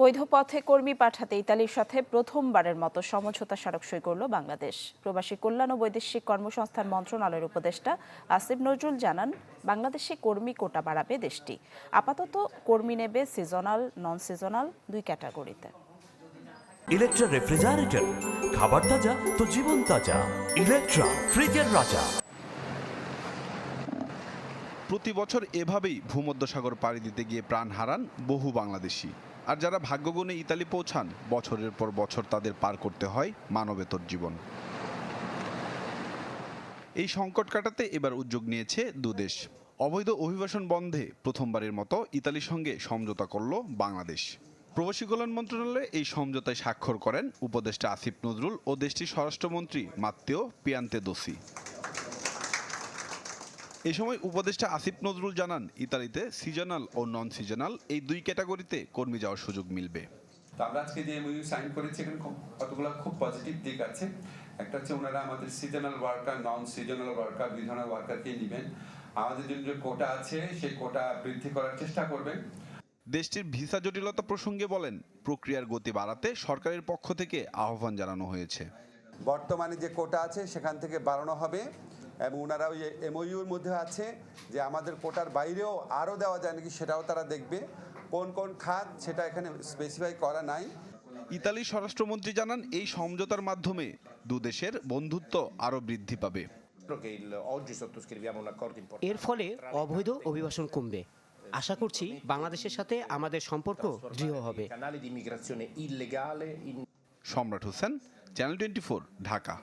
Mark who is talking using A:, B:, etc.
A: বৈধ পথে কর্মী পাঠাতে ইতালির সাথে প্রথমবারের মতো সমঝোতা স্মারক সই করল বাংলাদেশ। প্রবাসী কল্যাণ ও বৈদেশিক কর্মসংস্থান মন্ত্রণালয়ের উপদেষ্টা আসিফ নজরুল জানান বাংলাদেশে কর্মী কোটা বাড়াবে দেশটি। আপাতত কর্মী নেবে সিজনাল নন সিজনাল দুই ক্যাটাগরিতে।
B: ইলেকট্রা রেফ্রিজারেটর খাবার তাজা তো জীবন তাজা। ইলেকট্রা ফ্রিজের রাজা।
C: প্রতি বছর এভাবেই ভূমধ্যসাগর পাড়ি দিতে গিয়ে প্রাণ হারান বহু বাংলাদেশি। আর যারা ভাগ্যগুণে ইতালি পৌঁছান, বছরের পর বছর তাদের পার করতে হয় মানবেতর জীবন। এই সংকট কাটাতে এবার উদ্যোগ নিয়েছে দুদেশ অবৈধ অভিবাসন বন্ধে প্রথমবারের মতো ইতালির সঙ্গে সমঝোতা করল বাংলাদেশ। প্রবাসী কল্যাণ মন্ত্রণালয়ে এই সমঝোতায় স্বাক্ষর করেন উপদেষ্টা আসিফ নজরুল ও দেশটির স্বরাষ্ট্রমন্ত্রী মাত্তেও পিয়ান্তে দোসি এই সময় উপদেষ্টা আসিফ নজরুল জানান ইতালিতে সিজনাল ও নন সিজনাল এই দুই ক্যাটাগরিতে কর্মী যাওয়ার সুযোগ মিলবে।
D: তো আমরা আজকে যে এমইউ সাইন করেছি এখানে খুব কতগুলো খুব পজিটিভ দিক আছে। একটা হচ্ছে ওনারা আমাদের seasonal worker non seasonal worker দুই ধরনের ওয়ার্কারকে নেবেন। আমাদের জন্য যে কোটা আছে সেই কোটা বৃদ্ধি করার চেষ্টা করবেন।
C: দেশটির ভিসা জটিলতা প্রসঙ্গে বলেন প্রক্রিয়ার গতি বাড়াতে সরকারের পক্ষ থেকে আহ্বান জানানো হয়েছে।
D: বর্তমানে যে কোটা আছে সেখান থেকে বাড়ানো হবে। এবং ওনারা ওই এমওইউর মধ্যে আছে যে আমাদের কোটার বাইরেও আরও দেওয়া যায় নাকি সেটাও তারা দেখবে। কোন কোন খাত সেটা এখানে স্পেসিফাই করা নাই।
C: ইতালির স্বরাষ্ট্রমন্ত্রী জানান এই সমঝোতার মাধ্যমে দুদেশের বন্ধুত্ব আরও বৃদ্ধি পাবে.
E: এর ফলে অবৈধ অভিবাসন কমবে। আশা করছি বাংলাদেশের সাথে আমাদের সম্পর্ক দৃঢ় হবে।
C: সম্রাট হোসেন চ্যানেল টোয়েন্টি ঢাকা।